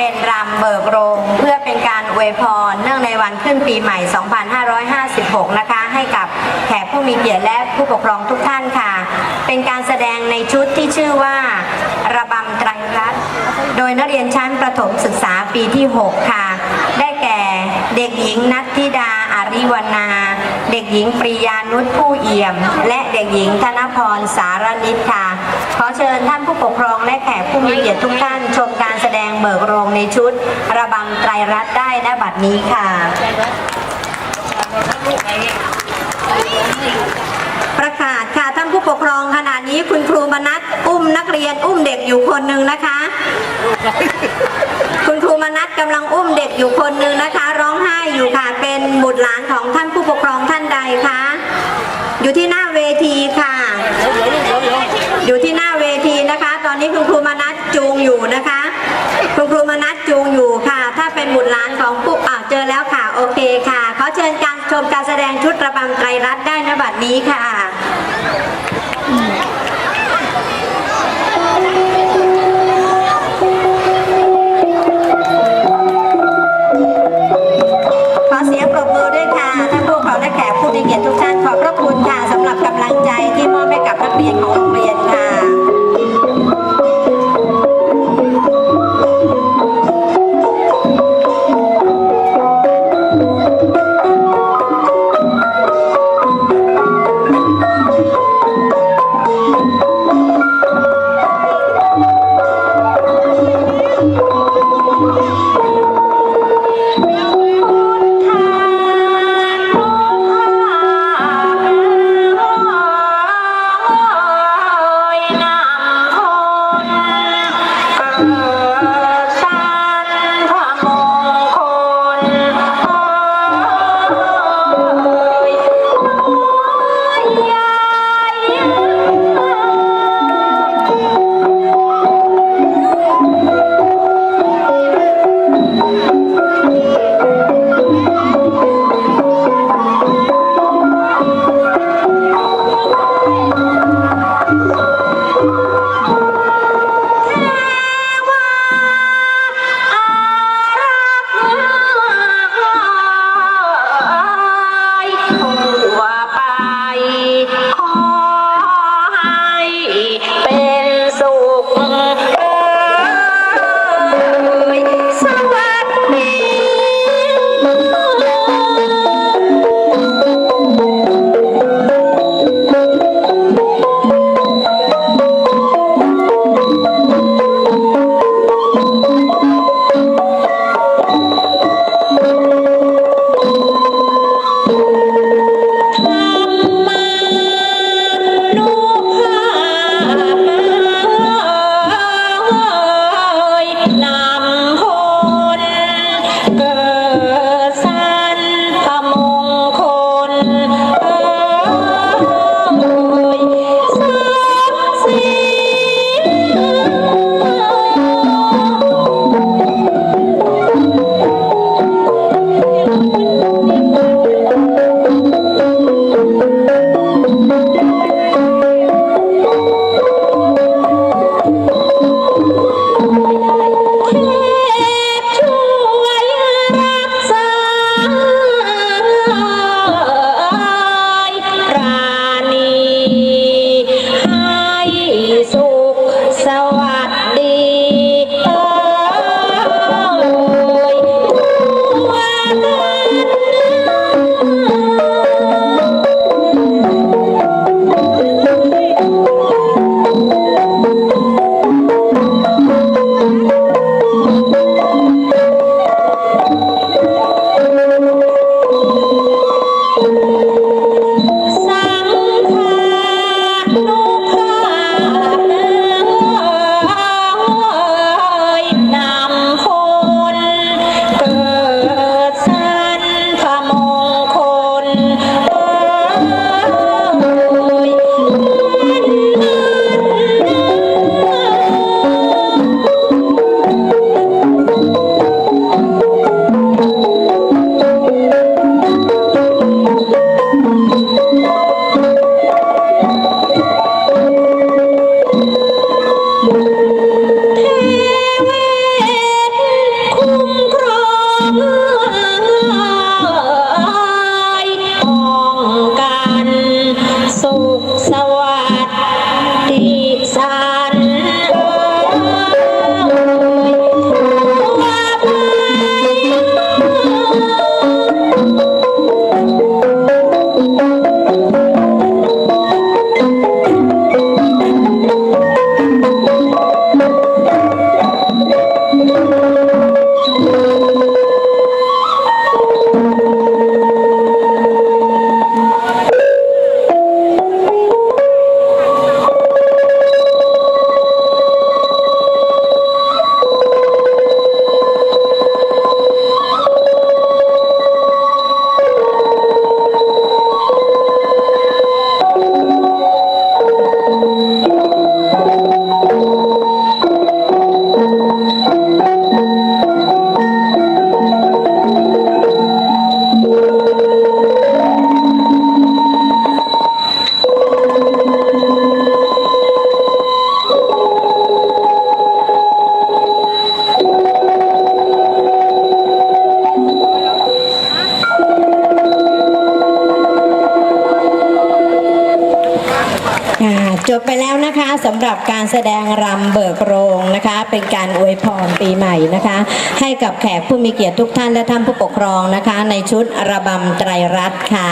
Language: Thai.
เป็นรำเบิกโรง เพื่อเป็นการอวยพรเนื่องในวันขึ้นปีใหม่ 2556 นะคะ ให้กับแขกผู้มีเกียรติและผู้ปกครองทุกท่านค่ะ เป็นการแสดงในชุดที่ชื่อว่า ระบำไตรรัตน์โดยนักเรียนชั้นประถมศึกษาปีที่ 6 ค่ะ ได้แก่เด็กหญิงนัทธิดาอาริวนา เด็กหญิงปริยานุชผู้เอี่ยม และเด็กหญิงธนพรสารนิตค่ะ ขอเชิญท่านผู้ปกครองและแขกผู้มีเกียรติทุกท่าน ชมการแสดงเบิกโรงในชุด ระบำไตรรัตน์ได้ณบัดนี้ค่ะประกาศค่ะท่านผู้ปกครองขณะนี้คุณครูมนัสอุ้มนักเรียนอุ้มเด็กอยู่คนหนึ่งนะคะ คุณครูมนัสกำลังอุ้มเด็กอยู่คนหนึ่งนะคะ ร้องไห้อยู่ค่ะเป็นบุตรหลานของท่านผู้ปกครองท่านใดคะ อยู่ที่หน้าเวทีค่ะ อยู่ที่หน้าเวทีนะคะ ตอนนี้คุณครูมานัดจูงอยู่นะคะ คุณครูมานัดจูงอยู่ค่ะ ถ้าเป็นบุตรหลานของปุ๊อ่าเจอแล้วค่ะ โอเคค่ะ ขอเชิญการชมการแสดงชุดระบำไตรรัตน์ได้นบัดนี้ค่ะ บไปแล้วนะคะสำหรับการแสดงรำเบิกโรงนะคะ เป็นการอวยพรปีใหม่นะคะ ให้กับแขกผู้มีเกียรติทุกท่านและท่านผู้ปกครองนะคะ ในชุดระบำไตรรัตน์ค่ะ